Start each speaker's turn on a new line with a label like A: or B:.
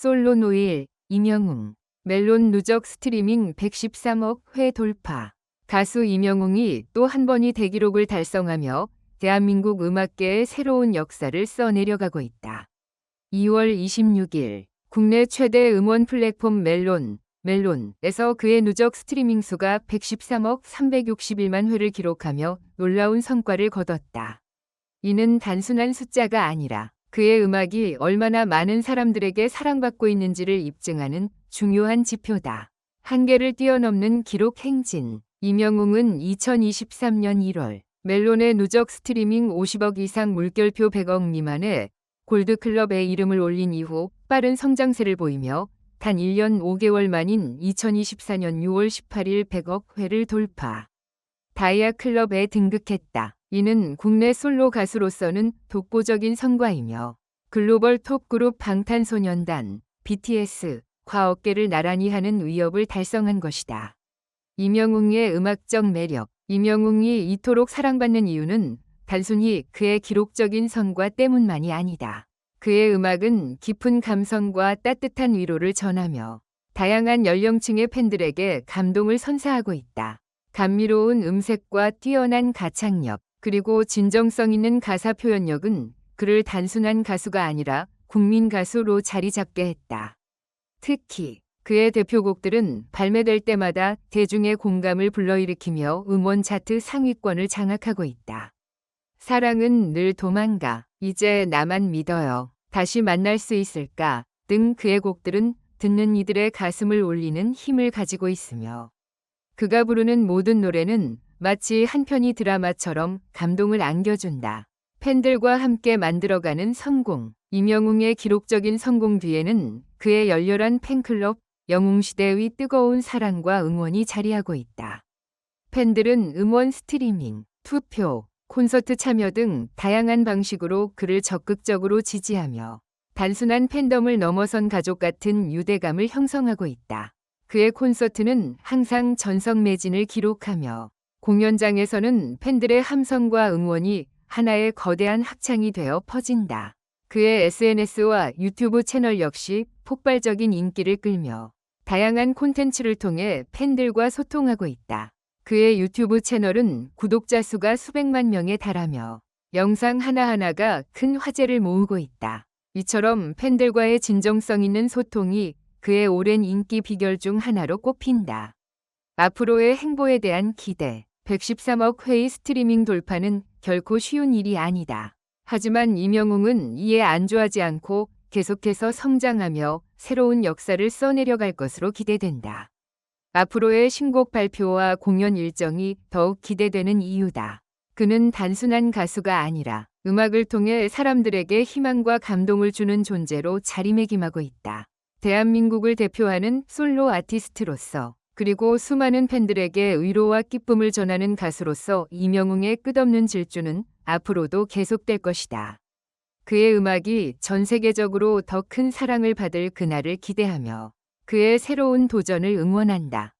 A: 솔로 노일, 임영웅, 멜론 누적 스트리밍 113억 회 돌파. 가수 임영웅이 또 한 번이 대기록을 달성하며 대한민국 음악계의 새로운 역사를 써내려가고 있다. 2월 26일 국내 최대 음원 플랫폼 멜론, 멜론에서 그의 누적 스트리밍 수가 113억 361만 회를 기록하며 놀라운 성과를 거뒀다. 이는 단순한 숫자가 아니라 그의 음악이 얼마나 많은 사람들에게 사랑받고 있는지를 입증하는 중요한 지표다. 한계를 뛰어넘는 기록 행진. 이명웅은 2023년 1월 멜론의 누적 스트리밍 50억 이상 물결표 100억 미만의 골드클럽에 이름을 올린 이후 빠른 성장세를 보이며 단 1년 5개월 만인 2024년 6월 18일 100억 회를 돌파. 다이아 클럽에 등극했다. 이는 국내 솔로 가수로서는 독보적인 성과이며 글로벌 톱 그룹 방탄소년단 BTS 과 어깨를 나란히 하는 위협을 달성한 것이다. 이명웅의 음악적 매력 이명웅이 이토록 사랑받는 이유는 단순히 그의 기록적인 성과 때문만이 아니다. 그의 음악은 깊은 감성과 따뜻한 위로를 전하며 다양한 연령층의 팬들에게 감동을 선사하고 있다. 감미로운 음색과 뛰어난 가창력, 그리고 진정성 있는 가사 표현력은 그를 단순한 가수가 아니라 국민 가수로 자리 잡게 했다. 특히 그의 대표곡들은 발매될 때마다 대중의 공감을 불러일으키며 음원 차트 상위권을 장악하고 있다. 사랑은 늘 도망가. 이제 나만 믿어요. 다시 만날 수 있을까? 등 그의 곡들은 듣는 이들의 가슴을 울리는 힘을 가지고 있으며 그가 부르는 모든 노래는 마치 한 편의 드라마처럼 감동을 안겨준다. 팬들과 함께 만들어가는 성공. 이명웅의 기록적인 성공 뒤에는 그의 열렬한 팬클럽, 영웅시대의 뜨거운 사랑과 응원이 자리하고 있다. 팬들은 음원 스트리밍, 투표, 콘서트 참여 등 다양한 방식으로 그를 적극적으로 지지하며 단순한 팬덤을 넘어선 가족 같은 유대감을 형성하고 있다. 그의 콘서트는 항상 전성 매진을 기록하며 공연장에서는 팬들의 함성과 응원이 하나의 거대한 합창이 되어 퍼진다. 그의 SNS와 유튜브 채널 역시 폭발적인 인기를 끌며 다양한 콘텐츠를 통해 팬들과 소통하고 있다. 그의 유튜브 채널은 구독자 수가 수백만 명에 달하며 영상 하나하나가 큰 화제를 모으고 있다. 이처럼 팬들과의 진정성 있는 소통이 그의 오랜 인기 비결 중 하나로 꼽힌다. 앞으로의 행보에 대한 기대. 113억 회의 스트리밍 돌파는 결코 쉬운 일이 아니다. 하지만 이명웅은 이에 안주하지 않고 계속해서 성장하며 새로운 역사를 써내려갈 것으로 기대된다. 앞으로의 신곡 발표와 공연 일정이 더욱 기대되는 이유다. 그는 단순한 가수가 아니라 음악을 통해 사람들에게 희망과 감동을 주는 존재로 자리매김하고 있다. 대한민국을 대표하는 솔로 아티스트로서 그리고 수많은 팬들에게 위로와 기쁨을 전하는 가수로서 이명웅의 끝없는 질주는 앞으로도 계속될 것이다. 그의 음악이 전 세계적으로 더 큰 사랑을 받을 그날을 기대하며 그의 새로운 도전을 응원한다.